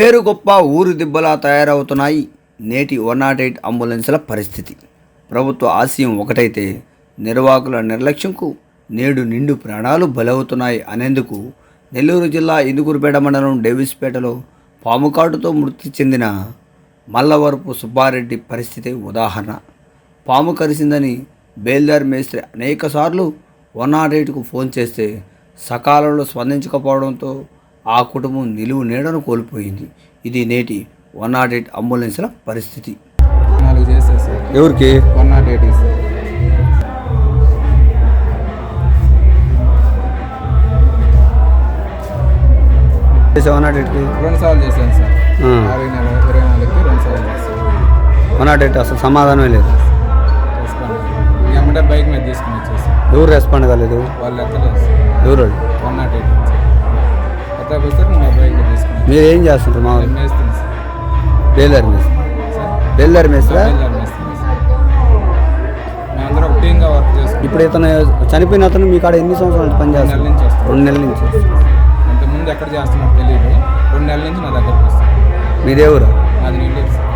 పేరు గొప్ప ఊరు దిబ్బలా తయారవుతున్నాయి నేటి వన్ నాట్ ఎయిట్ అంబులెన్స్ల పరిస్థితి. ప్రభుత్వ ఆశయం ఒకటైతే నిర్వాహకుల నిర్లక్ష్యంకు నేడు నిండు ప్రాణాలు బలవుతున్నాయి అనేందుకు నెల్లూరు జిల్లా ఇందుకూరుపేట మండలం డేవిస్పేటలో పాముకాటుతో మృతి చెందిన మల్లవరపు సుబ్బారెడ్డి పరిస్థితి ఉదాహరణ. పాము కరిసిందని బేల్దార్ మేస్త్రి అనేకసార్లు వన్ నాట్ ఎయిట్కు ఫోన్ చేస్తే సకాలంలో స్పందించకపోవడంతో ఆ కుటుంబం నిలువు నీడను కోల్పోయింది. ఇది నేటి వన్ నాట్ ఎయిట్ అంబులెన్స్ల పరిస్థితి. నాలుగు సార్. ఎవరికి? One not eight sir one not ఎయిట్కి? రెండు సార్లు చేశాను సార్. అరవై నెల ఇరవై నాలుగుకి రెండు సార్లు చేస్తాను వన్ నాట్ ఎయిట్ అసలు సమాధానమే లేదు. ఎమ్మటే బైక్ మీద తీసుకుని వచ్చేసాను. ఎవరు రెస్పాండ్ కాలేదు? వాళ్ళు ఎత్తలేదు ఎవరు వన్ నాట్ ఎత్త వస్తే మా తీసుకుని మీరు ఏం చేస్తుంటారు మా మేస్తుంది సార్ బేల్దార్ మేస్త్రి. సార్ బేల్దార్ మేస్త్రా? బయలుదేరి మేస్తుంది సార్ మేమందరం ఒక వర్క్ చేసుకుంటాం ఇప్పుడు ఇతను చనిపోయిన అతను మీ కాడ ఎన్ని సంవత్సరాలు పని రెండు నెలల చేస్తారు నుంచి వస్తాం రెండు నెలల నుంచి. అంతకుముందు ఎక్కడ చేస్తున్నట్టు తెలియదు రెండు నెలల నుంచి నా దగ్గరకు మీరెవరు అది సార్.